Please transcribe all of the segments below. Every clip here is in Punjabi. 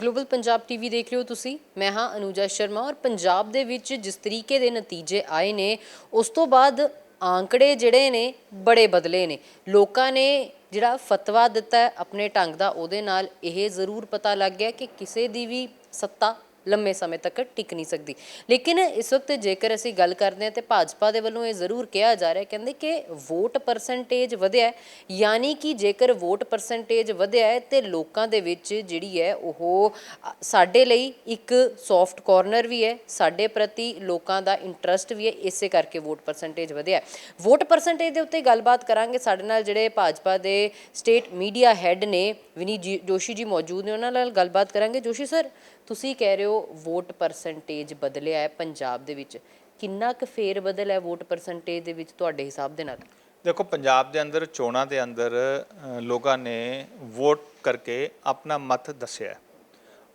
ਗਲੋਬਲ ਪੰਜਾਬ ਟੀਵੀ ਦੇਖ ਰਹੇ ਹੋ ਤੁਸੀਂ। ਮੈਂ ਹਾਂ ਅਨੂਜਾ ਸ਼ਰਮਾ ਔਰ ਪੰਜਾਬ ਦੇ ਵਿੱਚ ਜਿਸ ਤਰੀਕੇ ਦੇ ਨਤੀਜੇ ਆਏ ਨੇ, ਉਸ ਤੋਂ ਬਾਅਦ ਆંકੜੇ ਜਿਹੜੇ ਨੇ, ਬੜੇ ਬਦਲੇ ਨੇ। ਲੋਕਾਂ ਨੇ ਜਿਹੜਾ ਫਤਵਾ ਦਿੱਤਾ ਹੈ ਆਪਣੇ ਢੰਗ ਦਾ, ਉਹਦੇ ਨਾਲ ਇਹ ਜ਼ਰੂਰ ਪਤਾ ਲੱਗ ਗਿਆ ਕਿ ਕਿਸੇ ਦੀ ਵੀ ਸੱਤਾ ਲੰਮੇ ਸਮੇਂ ਤੱਕ ਟਿਕ ਨਹੀਂ ਸਕਦੀ। ਲੇਕਿਨ ਇਸ ਵਕਤ ਜੇਕਰ ਅਸੀਂ ਗੱਲ ਕਰਦੇ ਹਾਂ ਤੇ ਭਾਜਪਾ ਦੇ ਵੱਲੋਂ ਇਹ ਜ਼ਰੂਰ ਕਿਹਾ ਜਾ ਰਿਹਾ ਕਹਿੰਦੇ ਕਿ ਵੋਟ ਪਰਸੈਂਟੇਜ ਵਧਿਆ ਯਾਨੀ ਕਿ ਜੇਕਰ ਵੋਟ ਪਰਸੈਂਟੇਜ ਵਧਿਆ ਹੈ ਤੇ ਲੋਕਾਂ ਦੇ ਵਿੱਚ ਜਿਹੜੀ ਹੈ ਉਹ ਸਾਡੇ ਲਈ ਇੱਕ ਸੌਫਟ ਕਾਰਨਰ ਵੀ ਹੈ, ਸਾਡੇ ਪ੍ਰਤੀ ਲੋਕਾਂ ਦਾ ਇੰਟਰਸਟ ਵੀ ਹੈ, ਇਸੇ ਕਰਕੇ ਵੋਟ ਪਰਸੈਂਟੇਜ ਵਧਿਆ ਵੋਟ ਪਰਸੈਂਟੇਜ ਦੇ ਉੱਤੇ ਗੱਲਬਾਤ ਕਰਾਂਗੇ। ਸਾਡੇ ਨਾਲ ਜਿਹੜੇ ਭਾਜਪਾ ਦੇ ਸਟੇਟ ਮੀਡੀਆ ਹੈੱਡ ਨੇ ਵਿਨੀ ਜੀ- ਜੋਸ਼ੀ ਜੀ ਮੌਜੂਦ ਨੇ, ਉਹਨਾਂ ਨਾਲ ਗੱਲਬਾਤ ਕਰਾਂਗੇ। ਜੋਸ਼ੀ ਸਰ ਤੁਸੀਂ ਕਹਿ ਰਹੇ ਹੋ ਵੋਟ ਪਰਸੈਂਟੇਜ ਬਦਲਿਆ ਹੈ ਪੰਜਾਬ ਦੇ ਵਿੱਚ। ਕਿੰਨਾ ਕੁ ਫੇਰ ਬਦਲ ਹੈ ਵੋਟ ਪਰਸੈਂਟੇਜ ਦੇ ਵਿੱਚ ਤੁਹਾਡੇ ਹਿਸਾਬ ਦੇ ਨਾਲ? ਦੇਖੋ, ਪੰਜਾਬ ਦੇ ਅੰਦਰ, ਚੋਣਾਂ ਦੇ ਅੰਦਰ ਲੋਕਾਂ ਨੇ ਵੋਟ ਕਰਕੇ ਆਪਣਾ ਮਤ ਦੱਸਿਆ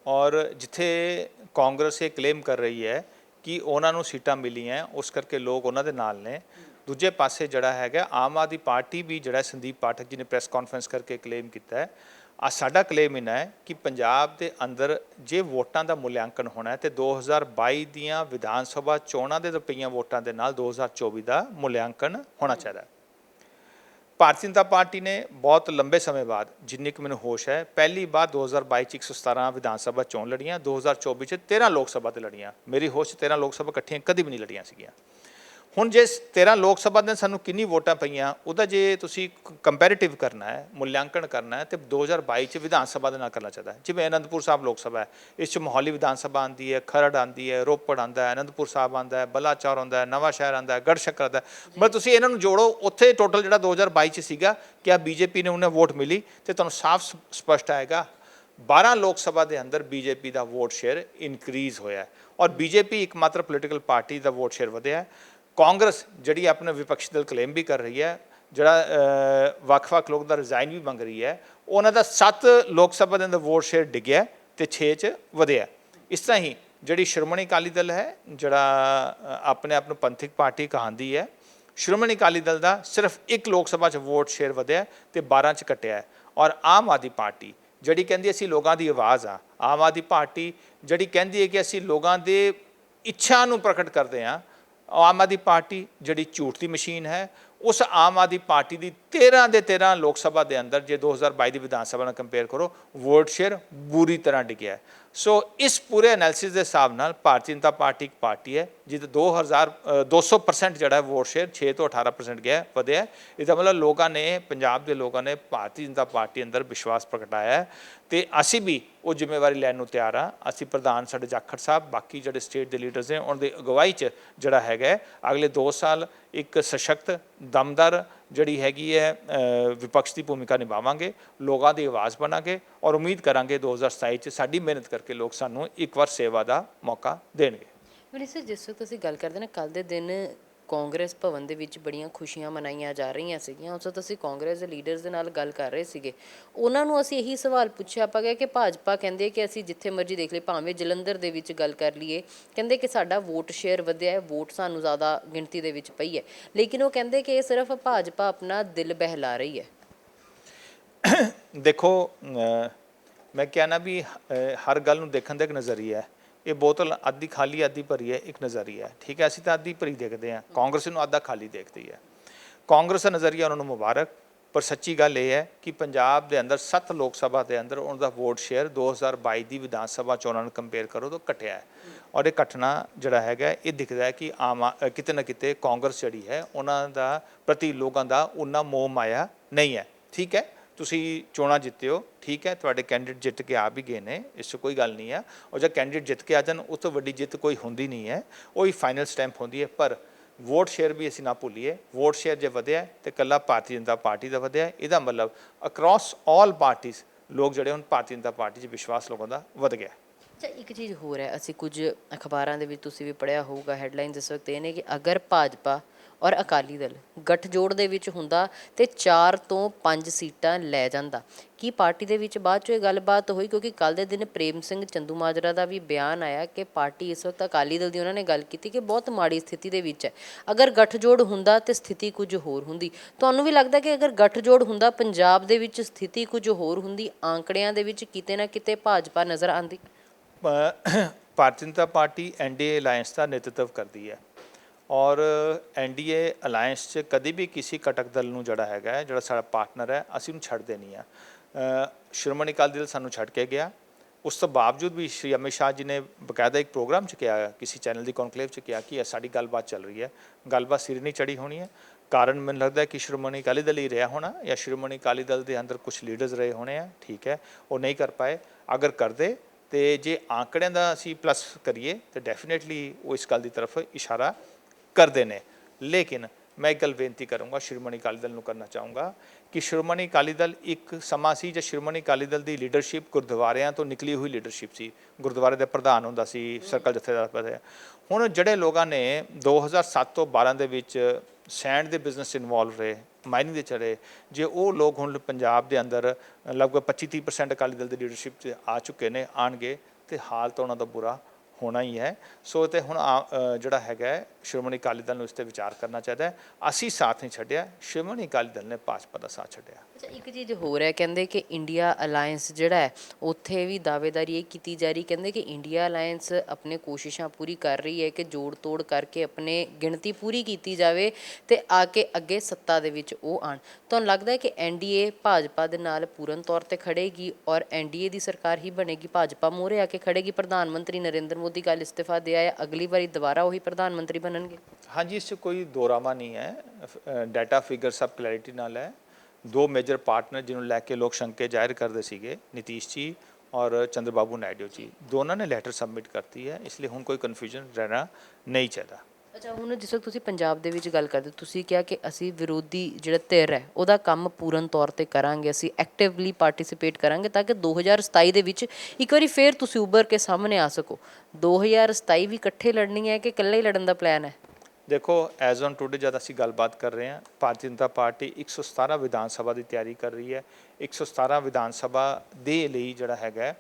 ਔਰ ਜਿੱਥੇ ਕਾਂਗਰਸ ਇਹ ਕਲੇਮ ਕਰ ਰਹੀ ਹੈ ਕਿ ਉਹਨਾਂ ਨੂੰ ਸੀਟਾਂ ਮਿਲੀਆਂ ਉਸ ਕਰਕੇ ਲੋਕ ਉਹਨਾਂ ਦੇ ਨਾਲ ਨੇ। ਦੂਜੇ ਪਾਸੇ ਜਿਹੜਾ ਹੈਗਾ, ਆਮ ਆਦਮੀ ਪਾਰਟੀ ਵੀ ਜਿਹੜਾ ਸੰਦੀਪ ਪਾਠਕ ਜੀ ਨੇ ਪ੍ਰੈਸ ਕਾਨਫਰੰਸ ਕਰਕੇ ਕਲੇਮ ਕੀਤਾ ਹੈ ਆ ਸਾਡਾ ਕਲੇਮ ਇਹਨਾਂ ਹੈ ਕਿ ਪੰਜਾਬ ਦੇ ਅੰਦਰ ਜੇ ਵੋਟਾਂ ਦਾ ਮੁੱਲਾਂਕਣ ਹੋਣਾ ਹੈ ਤੇ 2022 ਦੀਆਂ ਵਿਧਾਨ ਸਭਾ ਚੋਣਾਂ ਦੇ ਰੁਪਈਆਂ ਵੋਟਾਂ ਦੇ ਨਾਲ 2024 ਦਾ ਮੁੱਲਾਂਕਣ ਹੋਣਾ ਚਾਹੀਦਾ ਹੈ। ਭਾਰਤੀ ਜਨਤਾ ਪਾਰਟੀ ਨੇ ਬਹੁਤ ਲੰਬੇ ਸਮੇਂ ਬਾਅਦ, ਜਿੰਨੀ ਕੁ ਮੈਨੂੰ ਹੋਸ਼ ਹੈ, ਪਹਿਲੀ ਵਾਰ 2022 ਚ 117 ਵਿਧਾਨ ਸਭਾ ਚੋਣ ਲੜੀਆਂ 2024 ਚ 13 ਲੋਕ ਸਭਾ ਤੇ ਲੜੀਆਂ। ਮੇਰੀ ਹੋਸ਼ 'ਚ 13 ਲੋਕ ਸਭਾ ਇਕੱਠੀਆਂ ਕਦੀ ਵੀ ਨਹੀਂ ਲੜੀਆਂ ਸੀਗੀਆਂ। ਹੁਣ ਜੇ 13 ਲੋਕ ਸਭਾ ਦੇ ਸਾਨੂੰ ਕਿੰਨੀ ਵੋਟਾਂ ਪਈਆਂ, ਉਹਦਾ ਜੇ ਤੁਸੀਂ ਕੰਪੈਰੀਟਿਵ ਕਰਨਾ ਹੈ, ਮੁੱਲਾਂਕਣ ਕਰਨਾ ਹੈ, ਤੇ 2022 ਚ ਵਿਧਾਨ ਸਭਾ ਦੇ ਨਾਲ ਕਰਨਾ ਚਾਹੀਦਾ ਜਿਵੇਂ ਅਨੰਦਪੁਰ ਸਾਹਿਬ ਲੋਕ ਸਭਾ ਹੈ, ਇਸ ਚ ਮੋਹਾਲੀ ਵਿਧਾਨ ਸਭਾ ਆਂਦੀ ਹੈ, ਖਰੜ ਆਂਦੀ ਹੈ, ਰੋਪੜ ਆਂਦਾ ਹੈ, ਅਨੰਦਪੁਰ ਸਾਹਿਬ ਆਂਦਾ ਹੈ, ਬਲਾਚੌਰ ਆਂਦਾ ਹੈ, ਨਵਾਂ ਸ਼ਹਿਰ ਆਂਦਾ ਹੈ ਗੜਸ਼ੱਕਰ ਆਂਦਾ ਹੈ। ਮਤਲਬ ਤੁਸੀਂ ਇਹਨਾਂ ਨੂੰ ਜੋੜੋ, ਉੱਥੇ ਟੋਟਲ ਜਿਹੜਾ 2022 ਚ ਸੀਗਾ ਕਿ ਆ ਬੀਜੇਪੀ ਨੇ ਉਹਨੇ ਵੋਟ ਮਿਲੀ, ਤੇ ਤੁਹਾਨੂੰ ਸਾਫ਼ ਸ- ਸਪਸ਼ਟ ਆਏਗਾ 12 ਲੋਕ ਸਭਾ ਦੇ ਅੰਦਰ ਬੀਜੇਪੀ ਦਾ ਵੋਟ ਸ਼ੇਅਰ ਇਨਕਰੀਜ਼ ਹੋਇਆ ਹੈ। ਔਰ ਬੀਜੇਪੀ ਇੱਕਮਾਤਰ ਪੋਲੀਟੀਕਲ ਪਾਰਟੀ ਦਾ ਵੋਟ ਸ਼ੇਅਰ ਵਧਿਆ ਹੈ। ਕਾਂਗਰਸ ਜਿਹੜੀ ਆਪਣਾ ਵਿਪਕਸ਼ ਦਲ ਕਲੇਮ ਵੀ ਕਰ ਰਹੀ ਹੈ, ਜਿਹੜਾ ਵੱਖ-ਵੱਖ ਲੋਕ ਦਾ ਰਿਜ਼ਾਈਨ ਵੀ ਮੰਗ ਰਹੀ ਹੈ, ਉਹਨਾਂ ਦਾ 7 ਲੋਕ ਸਭਾ ਦੇ ਅੰਦਰ ਵੋਟ ਸ਼ੇਅਰ ਡਿੱਗਿਆ ਹੈ ਤੇ 6 ਚ ਵਧਿਆ ਇਸ ਤਰ੍ਹਾਂ ਹੀ ਜਿਹੜੀ ਸ਼੍ਰੋਮਣੀ ਅਕਾਲੀ ਦਲ ਹੈ, ਜਿਹੜਾ ਆਪਣੇ ਆਪ ਨੂੰ ਪੰਥਕ ਪਾਰਟੀ ਕਹਾਂਦੀ ਹੈ, ਸ਼੍ਰੋਮਣੀ ਅਕਾਲੀ ਦਲ ਦਾ ਸਿਰਫ ਇੱਕ ਲੋਕ ਸਭਾ 'ਚ ਵੋਟ ਸ਼ੇਅਰ ਵਧਿਆ ਤੇ 12 'ਚ ਘਟਿਆ ਔਰ ਆਮ ਆਦਮੀ ਪਾਰਟੀ ਜਿਹੜੀ ਕਹਿੰਦੀ ਅਸੀਂ ਲੋਕਾਂ ਦੀ ਆਵਾਜ਼ ਆ, ਆਮ ਆਦਮੀ ਪਾਰਟੀ ਜਿਹੜੀ ਕਹਿੰਦੀ ਹੈ ਕਿ ਅਸੀਂ ਲੋਕਾਂ ਦੇ ਇੱਛਾ ਨੂੰ ਪ੍ਰਗਟ ਕਰਦੇ ਹਾਂ ਆਮ ਆਦਮੀ ਪਾਰਟੀ ਜਿਹੜੀ ਝੂਠ ਦੀ ਮਸ਼ੀਨ ਹੈ ਉਸ ਆਮ ਆਦਮੀ ਪਾਰਟੀ ਦੀ 13 ਦੇ 13 ਲੋਕ ਸਭਾ ਦੇ ਅੰਦਰ ਜੇ 2022 ਦੀ ਵਿਧਾਨ ਸਭਾ ਨਾਲ ਕੰਪੇਅਰ ਕਰੋ ਵੋਟ ਸ਼ੇਅਰ ਬੁਰੀ ਤਰ੍ਹਾਂ ਡਿੱਗਿਆ। ਸੋ ਇਸ ਪੂਰੇ ਐਨਾਲਿਸਿਸ ਦੇ ਹਿਸਾਬ ਨਾਲ ਭਾਰਤੀ ਜਨਤਾ ਪਾਰਟੀ ਇੱਕ ਪਾਰਟੀ ਹੈ ਜਿਹਦੇ 2000 ਅ, 200% ਜਿਹੜਾ ਵੋਟ ਸ਼ੇਅਰ 6 ਤੋਂ 18% ਗਿਆ ਵਧਿਆ ਇਹਦਾ ਮਤਲਬ ਲੋਕਾਂ ਨੇ ਪੰਜਾਬ ਦੇ ਲੋਕਾਂ ਨੇ ਭਾਰਤੀ ਜਨਤਾ ਪਾਰਟੀ ਅੰਦਰ ਵਿਸ਼ਵਾਸ ਪ੍ਰਗਟਾਇਆ ਤੇ ਅਸੀਂ ਵੀ ਉਹ ਜ਼ਿੰਮੇਵਾਰੀ ਲੈਣ ਨੂੰ ਤਿਆਰ ਆ ਅਸੀਂ ਪ੍ਰਧਾਨ ਸਾਡੇ ਜਾਖੜ ਸਾਹਿਬ, ਬਾਕੀ ਜਿਹੜੇ ਸਟੇਟ ਦੇ ਲੀਡਰਸ ਨੇ, ਉਹਨਾਂ ਦੀ ਅਗਵਾਈ 'ਚ ਜਿਹੜਾ ਹੈਗਾ ਅਗਲੇ 2 ਸਾਲ ਇੱਕ ਸਸ਼ਕਤ, ਦਮਦਾਰ ਜਿਹੜੀ ਹੈਗੀ ਹੈ ਵਿਪਕਸ਼ ਦੀ ਭੂਮਿਕਾ ਨਿਭਾਵਾਂਗੇ, ਲੋਕਾਂ ਦੀ ਆਵਾਜ਼ ਬਣਾਂਗੇ ਔਰ ਉਮੀਦ ਕਰਾਂਗੇ 2027 ਚ ਸਾਡੀ ਮਿਹਨਤ ਕਰਕੇ ਲੋਕ ਸਾਨੂੰ ਇੱਕ ਵਾਰ ਸੇਵਾ ਦਾ ਮੌਕਾ ਦੇਣਗੇ। ਮੈਨੂੰ ਸਰ ਜਿਸ ਵਕਤ ਅਸੀਂ ਗੱਲ ਕਰਦੇ ਨਾ ਕੱਲ ਦੇ ਦਿਨ ਕਾਂਗਰਸ ਭਵਨ ਦੇ ਵਿੱਚ ਬੜੀਆਂ ਖੁਸ਼ੀਆਂ ਮਨਾਈਆਂ ਜਾ ਰਹੀਆਂ ਸੀਗੀਆਂ। ਉਸ ਵਕਤ ਅਸੀਂ ਕਾਂਗਰਸ ਦੇ ਲੀਡਰਸ ਦੇ ਨਾਲ ਗੱਲ ਕਰ ਰਹੇ ਸੀਗੇ। ਉਹਨਾਂ ਨੂੰ ਅਸੀਂ ਇਹੀ ਸਵਾਲ ਪੁੱਛਿਆ, ਆਪਾਂ ਕਿਹਾ ਕਿ ਭਾਜਪਾ ਕਹਿੰਦੇ ਕਿ ਅਸੀਂ ਜਿੱਥੇ ਮਰਜ਼ੀ ਦੇਖ ਲਈ ਭਾਵੇਂ ਜਲੰਧਰ ਦੇ ਵਿੱਚ ਗੱਲ ਕਰ ਲਈਏ, ਕਹਿੰਦੇ ਕਿ ਸਾਡਾ ਵੋਟ ਸ਼ੇਅਰ ਵਧਿਆ ਹੈ, ਵੋਟ ਸਾਨੂੰ ਜ਼ਿਆਦਾ ਗਿਣਤੀ ਦੇ ਵਿੱਚ ਪਈ ਹੈ। ਲੇਕਿਨ ਉਹ ਕਹਿੰਦੇ ਕਿ ਇਹ ਸਿਰਫ ਭਾਜਪਾ ਆਪਣਾ ਦਿਲ ਬਹਿਲਾ ਰਹੀ ਹੈ। ਦੇਖੋ ਮੈਂ ਕਿਹਾ ਵੀ ਹਰ ਗੱਲ ਨੂੰ ਦੇਖਣ ਦਾ ਇੱਕ ਨਜ਼ਰੀਆ ਹੈ। ਇਹ ਬੋਤਲ ਅੱਧੀ ਖਾਲੀ, ਅੱਧੀ ਭਰੀ ਹੈ, ਇੱਕ ਨਜ਼ਰੀਆ ਹੈ। ਠੀਕ ਹੈ, ਅਸੀਂ ਤਾਂ ਅੱਧੀ ਭਰੀ ਦੇਖਦੇ ਹਾਂ। ਕਾਂਗਰਸ ਨੂੰ ਅੱਧਾ ਖਾਲੀ ਦੇਖਦੀ ਹੈ। ਕਾਂਗਰਸ ਦਾ ਨਜ਼ਰੀਆ ਉਹਨਾਂ ਨੂੰ ਮੁਬਾਰਕ, ਪਰ ਸੱਚੀ ਗੱਲ ਇਹ ਹੈ ਕਿ ਪੰਜਾਬ ਦੇ ਅੰਦਰ 7 ਲੋਕ ਸਭਾ ਦੇ ਅੰਦਰ ਉਹਨਾਂ ਦਾ ਵੋਟ ਸ਼ੇਅਰ 2022 ਦੀ ਵਿਧਾਨ ਸਭਾ ਚੋਣਾਂ ਨੂੰ ਕੰਪੇਅਰ ਕਰੋ ਤਾਂ ਘਟਿਆ ਹੈ। ਔਰ ਇਹ ਘਟਨਾ ਜਿਹੜਾ ਹੈਗਾ, ਇਹ ਦਿਖਦਾ ਹੈ ਕਿ ਆਮ ਕਿਤੇ ਨਾ ਕਿਤੇ ਕਾਂਗਰਸ ਜਿਹੜੀ ਹੈ, ਉਹਨਾਂ ਦਾ ਪ੍ਰਤੀ ਲੋਕਾਂ ਦਾ ਉਹਨਾਂ ਮੋਹ ਮਾਇਆ ਨਹੀਂ ਹੈ। ਠੀਕ ਹੈ ਤੁਸੀਂ ਚੋਣਾਂ ਜਿੱਤਿਓ, ਠੀਕ ਹੈ, ਤੁਹਾਡੇ ਕੈਂਡੀਡੇਟ ਜਿੱਤ ਕੇ ਆ ਵੀ ਗਏ ਨੇ, ਇਸ 'ਚ ਕੋਈ ਗੱਲ ਨਹੀਂ ਹੈ। ਔਰ ਜੇ ਕੈਂਡੀਡੇਟ ਜਿੱਤ ਕੇ ਆ ਜਾਣ, ਉਸ ਤੋਂ ਵੱਡੀ ਜਿੱਤ ਕੋਈ ਹੁੰਦੀ ਨਹੀਂ ਹੈ। ਉਹ ਹੀ ਫਾਈਨਲ ਸਟੈਂਪ ਹੁੰਦੀ ਹੈ, ਪਰ ਵੋਟ ਸ਼ੇਅਰ ਵੀ ਅਸੀਂ ਨਾ ਭੁੱਲੀਏ। ਵੋਟ ਸ਼ੇਅਰ ਜੇ ਵਧਿਆ ਹੈ, ਤੇ ਕੱਲਾ ਭਾਰਤੀ ਜਨਤਾ ਪਾਰਟੀ ਦਾ ਵਧਿਆ ਇਹਦਾ ਮਤਲਬ ਅਕ੍ਰੋਸ ਆਲ ਪਾਰਟੀਆਂ ਲੋਕ ਜਿਹੜੇ ਹੁਣ ਭਾਰਤੀ ਜਨਤਾ ਪਾਰਟੀ 'ਚ ਵਿਸ਼ਵਾਸ ਲੋਕਾਂ ਦਾ ਵਧ ਗਿਆ ਅੱਛਾ, ਇੱਕ ਚੀਜ਼ ਹੋਰ ਹੈ, ਅਸੀਂ ਕੁਝ ਅਖਬਾਰਾਂ ਦੇ ਵਿੱਚ ਤੁਸੀਂ ਵੀ ਪੜਿਆ ਹੋਊਗਾ ਹੈਡਲਾਈਨ ਇਸ ਵਕਤ ਇਹ ਨੇ ਕਿ ਅਗਰ ਭਾਜਪਾ ਔਰ ਅਕਾਲੀ ਦਲ ਗੱਠਜੋੜ ਦੇ ਵਿੱਚ ਹੁੰਦਾ ਤੇ 4 ਤੋਂ 5 ਸੀਟਾਂ ਲੈ ਜਾਂਦਾ। ਕੀ ਪਾਰਟੀ ਦੇ ਵਿੱਚ ਬਾਅਦ ਚੋਂ ਇਹ ਗੱਲਬਾਤ ਹੋਈ? ਕਿਉਂਕਿ ਕੱਲ ਦੇ ਦਿਨ ਪ੍ਰੇਮ ਸਿੰਘ ਚੰਦੂਮਾਜਰਾ ਦਾ ਵੀ ਬਿਆਨ ਆਇਆ ਕਿ ਪਾਰਟੀ ਇਸ ਵਕਤ ਅਕਾਲੀ ਦਲ ਦੀ ਉਹਨਾਂ ਨੇ ਗੱਲ ਕੀਤੀ ਕਿ ਬਹੁਤ ਮਾੜੀ ਸਥਿਤੀ ਦੇ ਵਿੱਚ ਹੈ। ਅਗਰ ਗੱਠਜੋੜ ਹੁੰਦਾ ਤੇ ਸਥਿਤੀ ਕੁਝ ਹੋਰ ਹੁੰਦੀ। ਤੁਹਾਨੂੰ ਵੀ ਲੱਗਦਾ ਕਿ ਅਗਰ ਗੱਠਜੋੜ ਹੁੰਦਾ, ਪੰਜਾਬ ਦੇ ਵਿੱਚ ਸਥਿਤੀ ਕੁਝ ਹੋਰ ਹੁੰਦੀ? ਆંકੜਿਆਂ ਦੇ ਵਿੱਚ ਕਿਤੇ ਨਾ ਕਿਤੇ ਭਾਜਪਾ ਨਜ਼ਰ ਆਂਦੀ Bharatiya Janata party NDA alliance ਦਾ ਨੇਤਰਤਵ ਕਰਦੀ ਹੈ। ਔਰ ਐਨਡੀਏ ਅਲਾਈਅੰਸ 'ਚ ਕਦੀ ਵੀ ਕਿਸੇ ਕਟਕ ਦਲ ਨੂੰ ਜਿਹੜਾ ਹੈਗਾ ਜਿਹੜਾ ਸਾਡਾ ਪਾਰਟਨਰ ਹੈ, ਅਸੀਂ ਉਹਨੂੰ ਛੱਡਦੇ ਨਹੀਂ ਆ ਸ਼੍ਰੋਮਣੀ ਅਕਾਲੀ ਦਲ ਸਾਨੂੰ ਛੱਡ ਕੇ ਗਿਆ। ਉਸ ਤੋਂ ਬਾਵਜੂਦ ਵੀ ਸ਼੍ਰੀ ਅਮਿਤ ਸ਼ਾਹ ਜੀ ਨੇ ਬਕਾਇਦਾ ਇੱਕ ਪ੍ਰੋਗਰਾਮ 'ਚ ਕਿਹਾ, ਕਿਸੇ ਚੈਨਲ ਦੀ ਕਨਕਲੇਵ 'ਚ ਕਿਹਾ ਕਿ ਸਾਡੀ ਗੱਲਬਾਤ ਚੱਲ ਰਹੀ ਹੈ। ਗੱਲਬਾਤ ਸਿਰ ਨਹੀਂ ਚੜੀ ਹੋਣੀ ਹੈ। ਕਾਰਨ ਮੈਨੂੰ ਲੱਗਦਾ ਕਿ ਸ਼੍ਰੋਮਣੀ ਅਕਾਲੀ ਦਲ ਹੀ ਰਿਹਾ ਹੋਣਾ ਜਾਂ ਸ਼੍ਰੋਮਣੀ ਅਕਾਲੀ ਦਲ ਦੇ ਅੰਦਰ ਕੁਝ ਲੀਡਰਸ ਰਹੇ ਹੋਣੇ ਆ, ਠੀਕ ਹੈ, ਉਹ ਨਹੀਂ ਕਰ ਪਾਏ। ਅਗਰ ਕਰਦੇ ਤੇ ਜੇ ਆંકੜਿਆਂ ਦਾ ਅਸੀਂ ਪਲੱਸ ਕਰੀਏ, ਤੇ ਡੈਫੀਨਿਟਲੀ ਉਹ ਇਸ ਗੱਲ ਦੀ ਤਰਫ ਇਸ਼ਾਰਾ ਕਰਦੇ ਨੇ। ਲੇਕਿਨ ਮੈਂ ਇੱਕ ਗੱਲ ਬੇਨਤੀ ਕਰੂੰਗਾ, ਸ਼੍ਰੋਮਣੀ ਅਕਾਲੀ ਦਲ ਨੂੰ ਕਰਨਾ ਚਾਹੂੰਗਾ ਕਿ ਸ਼੍ਰੋਮਣੀ ਅਕਾਲੀ ਦਲ ਇੱਕ ਸਮਾਂ ਸੀ ਜਦ ਸ਼੍ਰੋਮਣੀ ਅਕਾਲੀ ਦਲ ਦੀ ਲੀਡਰਸ਼ਿਪ ਗੁਰਦੁਆਰਿਆਂ ਤੋਂ ਨਿਕਲੀ ਹੋਈ ਲੀਡਰਸ਼ਿਪ ਸੀ। ਗੁਰਦੁਆਰੇ ਦੇ ਪ੍ਰਧਾਨ ਹੁੰਦਾ ਸੀ, ਸਰਕਲ ਜਥੇਦਾਰ ਪਦੇ ਹੁਣ ਜਿਹੜੇ ਲੋਕਾਂ ਨੇ 2007 ਤੋਂ 12 ਦੇ ਵਿੱਚ ਸੈਂਡ ਦੇ ਬਿਜ਼ਨਸ ਇਨਵੋਲਵ ਰਹੇ ਮਾਈਨਿੰਗ ਦੇ ਚਲੇ ਜੇ ਉਹ ਲੋਕ ਹੁਣ ਪੰਜਾਬ ਦੇ ਅੰਦਰ ਲਗਭਗ 25-30% ਅਕਾਲੀ ਦਲ ਦੀ ਲੀਡਰਸ਼ਿਪ 'ਚ ਆ ਚੁੱਕੇ ਨੇ ਆਣਗੇ ਤੇ ਹਾਲ ਤਾਂ ਉਹਨਾਂ ਦਾ ਬੁਰਾ ਹੋਣਾ ਹੀ ਹੈ। ਸੋ ਤੇ ਹੁਣ ਆ- ਜਿਹੜਾ ਹੈਗਾ ਸ਼੍ਰੋਮਣੀ ਅਕਾਲੀ ਦਲ ਨੂੰ ਇਸ ਤੇ ਵਿਚਾਰ ਕਰਨਾ ਚਾਹੀਦਾ ਹੈ। ਅਸੀਂ ਸਾਥ ਨਹੀਂ ਛੱਡਿਆ, ਸ਼੍ਰੋਮਣੀ ਅਕਾਲੀ ਦਲ ਨੇ ਭਾਜਪਾ ਦਾ ਸਾਥ ਛੱਡਿਆ। ਅੱਛਾ, ਇੱਕ ਚੀਜ਼ ਹੋਰ ਹੈ, ਕਹਿੰਦੇ ਕਿ ਇੰਡੀਆ ਅਲਾਈਅੰਸ ਜਿਹੜਾ ਹੈ, ਉੱਥੇ ਵੀ ਦਾਅਵੇਦਾਰੀ ਇਹ ਕੀਤੀ ਜਾ ਰਹੀ, ਕਹਿੰਦੇ ਕਿ ਇੰਡੀਆ ਅਲਾਈਅੰਸ ਆਪਣੇ ਕੋਸ਼ਿਸ਼ਾਂ ਪੂਰੀ ਕਰ ਰਹੀ ਹੈ ਕਿ ਜੋੜ ਤੋੜ ਕਰਕੇ ਆਪਣੇ ਗਿਣਤੀ ਪੂਰੀ ਕੀਤੀ ਜਾਵੇ ਤੇ ਆ ਕੇ ਅੱਗੇ ਸੱਤਾ ਦੇ ਵਿੱਚ ਉਹ ਆਣ ਤੁਹਾਨੂੰ ਲੱਗਦਾ ਹੈ ਕਿ ਐਨਡੀਏ ਭਾਜਪਾ ਦੇ ਨਾਲ ਪੂਰਨ ਤੌਰ ਤੇ ਖੜੇਗੀ ਔਰ ਐਨਡੀਏ ਦੀ ਸਰਕਾਰ ਹੀ ਬਣੇਗੀ? ਭਾਜਪਾ ਮੋਹਰੇ ਆ ਕੇ ਖੜੇਗੀ? ਪ੍ਰਧਾਨ ਮੰਤਰੀ ਨਰਿੰਦਰ ਮੋਦੀ ਕੱਲ ਇਸਤੀਫਾ ਦੇ ਆਇਆ ਅਗਲੀ ਵਾਰੀ ਦੁਬਾਰਾ ਉਹੀ ਪ੍ਰਧਾਨ ਮੰਤਰੀ ਬਣ ਬਣਨਗੇ? ਹਾਂਜੀ, ਇਸ 'ਚ ਕੋਈ ਦੋਰਾਵਾ ਨਹੀਂ ਹੈ। ਡਾਟਾ ਫਿਗਰ ਸਭ ਕਲੈਰਿਟੀ ਨਾਲ ਹੈ। ਦੋ ਮੇਜਰ ਪਾਰਟਨਰ ਜਿਹਨੂੰ ਲੈ ਕੇ ਲੋਕ ਸ਼ੰਕੇ ਜ਼ਾਹਿਰ ਕਰਦੇ ਸੀਗੇ, ਨਿਤੀਸ਼ ਜੀ ਔਰ ਚੰਦਰਬਾਬੂ ਨਾਇਡੂ ਜੀ। ਦੋਨਾਂ ਨੇ ਲੈਟਰ ਸਬਮਿਟ ਕਰਤੀ ਹੈ, ਇਸ ਲਈ ਹੁਣ ਕੋਈ ਕਨਫਿਊਜ਼ਨ ਰਹਿਣਾ ਨਹੀਂ ਚਾਹੀਦਾ। ਅੱਛਾ ਹੁਣ ਜਿਸ ਵਕਤ ਤੁਸੀਂ ਪੰਜਾਬ ਦੇ ਵਿੱਚ ਗੱਲ ਕਰਦੇ ਹੋ, ਤੁਸੀਂ ਕਿਹਾ ਕਿ ਅਸੀਂ ਵਿਰੋਧੀ ਜਿਹੜਾ ਧਿਰ ਹੈ ਉਹਦਾ ਕੰਮ ਪੂਰਨ ਤੌਰ ਤੇ ਕਰਾਂਗੇ ਅਸੀਂ ਐਕਟਿਵਲੀ ਪਾਰਟਿਸਿਪੇਟ ਕਰਾਂਗੇ ਤਾਂ ਕਿ 2027 ਦੇ ਵਿੱਚ ਇੱਕ ਵਾਰੀ ਫੇਰ ਤੁਸੀਂ ਉੱਭਰ ਕੇ ਸਾਹਮਣੇ ਆ ਸਕੋ। 2027 ਵੀ ਇਕੱਠੇ ਲੜਨੀ ਹੈ ਕਿ ਇਕੱਲੇ ਹੀ ਲੜਨ ਦਾ ਪਲਾਨ ਹੈ? ਦੇਖੋ ਐਜ਼ ਔਨ ਟੂਡੇ ਜਦ ਅਸੀਂ ਗੱਲਬਾਤ ਕਰ ਰਹੇ ਹਾਂ ਭਾਰਤੀ ਜਨਤਾ ਪਾਰਟੀ 117 ਵਿਧਾਨ ਸਭਾ ਦੀ ਤਿਆਰੀ ਕਰ ਰਹੀ ਹੈ। 117 ਵਿਧਾਨ ਸਭਾ ਦੇ ਲਈ ਜਿਹੜਾ ਹੈਗਾ ਹੈ,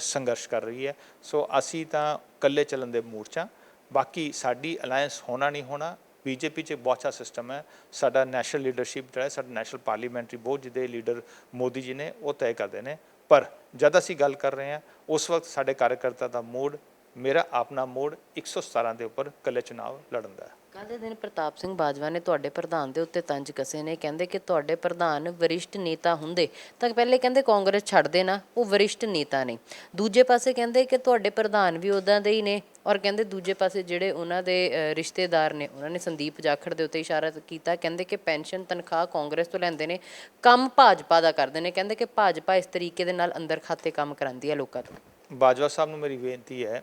ਸੰਘਰਸ਼ ਕਰ ਰਹੀ ਹੈ। ਸੋ ਅਸੀਂ ਤਾਂ ਇਕੱਲੇ ਚੱਲਣ ਦੇ ਮੂਡ 'ਚ ਹਾਂ ਬਾਕੀ ਸਾਡੀ ਅਲਾਈਅੰਸ ਹੋਣਾ ਨਹੀਂ ਹੋਣਾ, ਬੀਜੇਪੀ 'ਚ ਬਹੁਤ ਅੱਛਾ ਸਿਸਟਮ ਹੈ। ਸਾਡਾ ਨੈਸ਼ਨਲ ਲੀਡਰਸ਼ਿਪ ਜਿਹੜਾ ਸਾਡਾ ਨੈਸ਼ਨਲ ਪਾਰਲੀਮੈਂਟਰੀ ਬੋਰਡ ਜਿਹਦੇ ਲੀਡਰ ਮੋਦੀ ਜੀ ਨੇ, ਉਹ ਤੈਅ ਕਰਦੇ ਨੇ। ਪਰ ਜਦ ਅਸੀਂ ਗੱਲ ਕਰ ਰਹੇ ਹਾਂ, ਉਸ ਵਕਤ ਸਾਡੇ ਕਾਰਜਕਰਤਾ ਦਾ ਮੂਡ ਮੇਰਾ ਆਪਣਾ ਮੋੜ 117 ਦੇ ਉੱਪਰ ਇਕੱਲੇ ਚੁਣਾਵ ਲੜਨ ਦਾ ਹੈ। ਕੱਲ੍ਹ ਦੇ ਦਿਨ ਪ੍ਰਤਾਪ ਸਿੰਘ ਬਾਜਵਾ ਨੇ ਤੁਹਾਡੇ ਪ੍ਰਧਾਨ ਦੇ ਉੱਤੇ ਤੰਜ ਕਸੇ ਨੇ। ਕਹਿੰਦੇ ਕਿ ਤੁਹਾਡੇ ਪ੍ਰਧਾਨ ਵਰਿਸ਼ਠ ਨੇਤਾ ਹੁੰਦੇ ਤਾਂ ਪਹਿਲੇ ਕਹਿੰਦੇ ਕਾਂਗਰਸ ਛੱਡ ਦੇਣਾ ਉਹ ਵਰਿਸ਼ਠ ਨੇਤਾ ਨੇ। ਦੂਜੇ ਪਾਸੇ ਕਹਿੰਦੇ ਕਿ ਤੁਹਾਡੇ ਪ੍ਰਧਾਨ ਵੀ ਉਦਾਂ ਦੇ ਹੀ ਨੇ ਔਰ ਕਹਿੰਦੇ ਦੂਜੇ ਪਾਸੇ ਜਿਹੜੇ ਉਹਨਾਂ ਦੇ ਰਿਸ਼ਤੇਦਾਰ ਨੇ, ਉਹਨਾਂ ਨੇ ਸੰਦੀਪ ਜਾਖੜ ਦੇ ਉੱਤੇ ਇਸ਼ਾਰਾ ਕੀਤਾ। ਕਹਿੰਦੇ ਕਿ ਪੈਨਸ਼ਨ ਤਨਖਾਹ ਕਾਂਗਰਸ ਤੋਂ ਲੈਂਦੇ ਨੇ, ਕੰਮ ਭਾਜਪਾ ਦਾ ਕਰਦੇ ਨੇ। ਕਹਿੰਦੇ ਕਿ ਭਾਜਪਾ ਇਸ ਤਰੀਕੇ ਦੇ ਨਾਲ ਅੰਦਰ ਖਾਤੇ ਕੰਮ ਕਰਾਉਂਦੀ ਹੈ ਲੋਕਾਂ ਤੋਂ। ਬਾਜਵਾ ਸਾਹਿਬ ਨੂੰ ਮੇਰੀ ਬੇਨਤੀ ਹੈ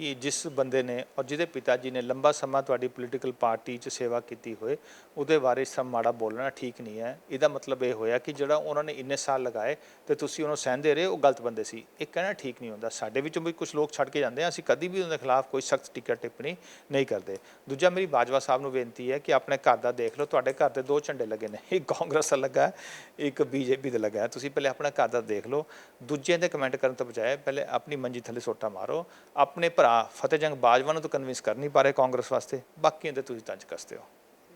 ਕਿ ਜਿਸ ਬੰਦੇ ਨੇ ਔਰ ਜਿਹਦੇ ਪਿਤਾ ਜੀ ਨੇ ਲੰਬਾ ਸਮਾਂ ਤੁਹਾਡੀ ਪੋਲੀਟੀਕਲ ਪਾਰਟੀ 'ਚ ਸੇਵਾ ਕੀਤੀ ਹੋਏ ਉਹਦੇ ਬਾਰੇ ਸਭ ਮਾੜਾ ਬੋਲਣਾ ਠੀਕ ਨਹੀਂ ਹੈ। ਇਹਦਾ ਮਤਲਬ ਇਹ ਹੋਇਆ ਕਿ ਜਿਹੜਾ ਉਹਨਾਂ ਨੇ ਇੰਨੇ ਸਾਲ ਲਗਾਏ ਤੇ ਤੁਸੀਂ ਉਹਨੂੰ ਸਹਿੰਦੇ ਰਹੇ ਉਹ ਗਲਤ ਬੰਦੇ ਸੀ। ਇਹ ਕਹਿਣਾ ਠੀਕ ਨਹੀਂ ਹੁੰਦਾ। ਸਾਡੇ ਵਿੱਚੋਂ ਵੀ ਕੁਝ ਲੋਕ ਛੱਡ ਕੇ ਜਾਂਦੇ ਆ ਅਸੀਂ ਕਦੀ ਵੀ ਉਹਨਾਂ ਦੇ ਖਿਲਾਫ ਕੋਈ ਸਖਤ ਟਿੱਕਾ ਟਿੱਪਣੀ ਨਹੀਂ ਕਰਦੇ। ਦੂਜਾ ਮੇਰੀ ਬਾਜਵਾ ਸਾਹਿਬ ਨੂੰ ਬੇਨਤੀ ਹੈ ਕਿ ਆਪਣੇ ਘਰ ਦਾ ਦੇਖ ਲਓ ਤੁਹਾਡੇ ਘਰ ਦੇ ਦੋ ਝੰਡੇ ਲੱਗੇ ਨੇ। ਇੱਕ ਕਾਂਗਰਸ ਦਾ ਲੱਗਾ ਹੈ, ਇੱਕ ਬੀਜੇਪੀ ਦਾ ਲੱਗਾ। ਹੈ। ਤੁਸੀਂ ਪਹਿਲੇ ਆਪਣਾ ਘਰ ਦਾ ਦੇਖ ਲਓ। ਦੂਜਿਆਂ ਦੇ ਕਮੈਂਟ ਕਰਨ ਤੋਂ ਬਜਾਏ ਪਹਿਲੇ ਆਪਣੀ ਮੰਜੀ ਥੱਲੇ ਸੋਟਾ ਮਾਰੋ। ਆਪਣੇ ਭਰਾ ਫਤਿਹ ਜੰਗ ਬਾਜਵਾ ਨੂੰ ਤਾਂ ਕਨਵਿੰਸ ਕਰ ਨਹੀਂ ਪਾ ਰਹੇ ਕਾਂਗਰਸ ਵਾਸਤੇ। ਬਾਕੀਆਂ ਦੇ ਤੁਸੀਂ ਤੰਜ ਕੱਸਦੇ ਹੋ।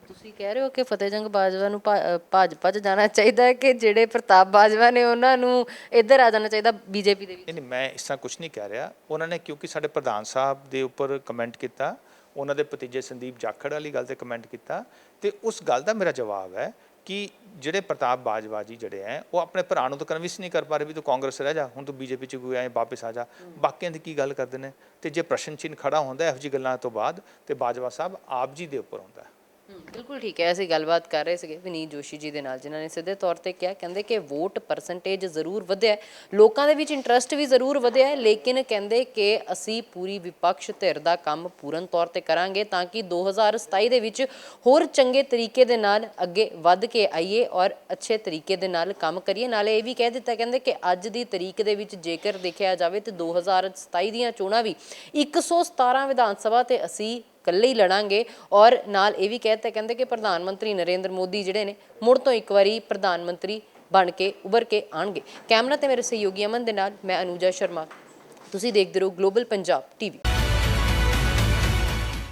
ਤੁਸੀਂ ਕਹਿ ਰਹੇ ਹੋ ਕਿ ਫਤਿਹ ਜੰਗ ਬਾਜਵਾ ਨੂੰ ਭਾਜਪਾ 'ਚ ਜਾਣਾ ਚਾਹੀਦਾ ਹੈ ਕਿ ਜਿਹੜੇ ਪ੍ਰਤਾਪ ਬਾਜਵਾ ਨੇ ਉਹਨਾਂ ਨੂੰ ਇੱਧਰ ਆ ਜਾਣਾ ਚਾਹੀਦਾ ਬੀਜੇਪੀ ਦੇ ਵਿੱਚ? ਨਹੀਂ ਮੈਂ ਇਸ ਤਰ੍ਹਾਂ ਕੁਝ ਨਹੀਂ ਕਹਿ ਰਿਹਾ। ਉਹਨਾਂ ਨੇ ਕਿਉਂਕਿ ਸਾਡੇ ਪ੍ਰਧਾਨ ਸਾਹਿਬ ਦੇ ਉੱਪਰ ਕਮੈਂਟ ਕੀਤਾ ਉਹਨਾਂ ਦੇ ਭਤੀਜੇ ਸੰਦੀਪ ਜਾਖੜ ਵਾਲੀ ਗੱਲ ਤੇ ਕਮੈਂਟ ਕੀਤਾ ਤੇ ਉਸ ਗੱਲ ਦਾ ਮੇਰਾ ਜਵਾਬ ਹੈ ਕਿ ਜਿਹੜੇ ਪ੍ਰਤਾਪ ਬਾਜਵਾ ਜੀ ਜਿਹੜੇ ਹੈ ਉਹ ਆਪਣੇ ਭਰਾ ਨੂੰ ਤਾਂ ਕਨਵਿੰਸ ਨਹੀਂ ਕਰ ਪਾ ਰਹੇ ਵੀ ਤੂੰ ਕਾਂਗਰਸ ਰਹਿ ਜਾ, ਹੁਣ ਤੂੰ ਬੀਜੇਪੀ ਚ ਕੋਈ ਆਏ ਵਾਪਸ ਆ ਜਾ। ਬਾਕੀਆਂ ਦੀ ਕੀ ਗੱਲ ਕਰਦੇ ਨੇ? ਤੇ ਜੇ ਪ੍ਰਸ਼ਨ ਚਿੰਨ ਖੜਾ ਹੁੰਦਾ, ਇਹੋ ਜਿਹੀ ਗੱਲਾਂ ਤੋਂ ਬਾਅਦ ਤੇ ਬਾਜਵਾ ਸਾਹਿਬ ਆਪ ਜੀ ਦੇ ਉੱਪਰ ਹੁੰਦਾ। ਬਿਲਕੁਲ ਠੀਕ ਹੈ, ਅਸੀਂ ਗੱਲਬਾਤ ਕਰ ਰਹੇ ਸੀਗੇ ਵਿਨੀਤ ਜੋਸ਼ੀ ਜੀ ਦੇ ਨਾਲ, ਜਿਨ੍ਹਾਂ ਨੇ ਸਿੱਧੇ ਤੌਰ ਤੇ ਕਿਹਾ, ਕਹਿੰਦੇ ਕਿ ਵੋਟ ਪਰਸੈਂਟੇਜ ਜ਼ਰੂਰ ਵਧਿਆ ਹੈ। ਲੋਕਾਂ ਦੇ ਵਿੱਚ ਇੰਟਰਸਟ ਵੀ ਜ਼ਰੂਰ ਵਧਿਆ ਹੈ, ਲੇਕਿਨ ਕਹਿੰਦੇ ਕਿ ਅਸੀਂ ਪੂਰੀ ਵਿਪਕਸ਼ ਧਿਰ ਦਾ ਕੰਮ ਪੂਰਨ ਤੌਰ ਤੇ ਕਰਾਂਗੇ ਤਾਂ ਕਿ 2027 ਦੇ ਵਿੱਚ ਹੋਰ ਚੰਗੇ ਤਰੀਕੇ ਦੇ ਨਾਲ ਅੱਗੇ ਵੱਧ ਕੇ ਆਈਏ ਔਰ ਅੱਛੇ ਤਰੀਕੇ ਦੇ ਨਾਲ ਕੰਮ ਕਰੀਏ। ਨਾਲੇ ਇਹ ਵੀ ਕਹਿ ਦਿੱਤਾ ਕਹਿੰਦੇ ਕਿ ਅੱਜ ਦੀ ਤਰੀਕ ਦੇ ਵਿੱਚ ਜੇਕਰ ਦੇਖਿਆ ਜਾਵੇ ਤੇ 2027 ਦੀਆਂ ਚੋਣਾਂ ਵੀ 117 ਵਿਧਾਨ ਸਭਾ ਤੇ ਅਸੀਂ ਇਕੱਲੇ ਹੀ ਲੜਾਂਗੇ ਔਰ ਨਾਲ ਇਹ ਵੀ ਕਹਿਤਾ ਕਹਿੰਦੇ ਕਿ ਪ੍ਰਧਾਨ ਮੰਤਰੀ ਨਰਿੰਦਰ ਮੋਦੀ ਜਿਹੜੇ ਨੇ ਮੁੜ ਤੋਂ ਇੱਕ ਵਾਰੀ ਪ੍ਰਧਾਨ ਮੰਤਰੀ ਬਣ ਕੇ ਉੱਭਰ ਕੇ ਆਣਗੇ ਕੈਮਰਾ ਤੇ ਮੇਰੇ ਸਹਿਯੋਗੀ ਅਮਨ ਦੇ ਨਾਲ ਮੈਂ ਅਨੂਜਾ ਸ਼ਰਮਾ। ਤੁਸੀਂ ਦੇਖਦੇ ਰਹੋ ਗਲੋਬਲ ਪੰਜਾਬ ਟੀਵੀ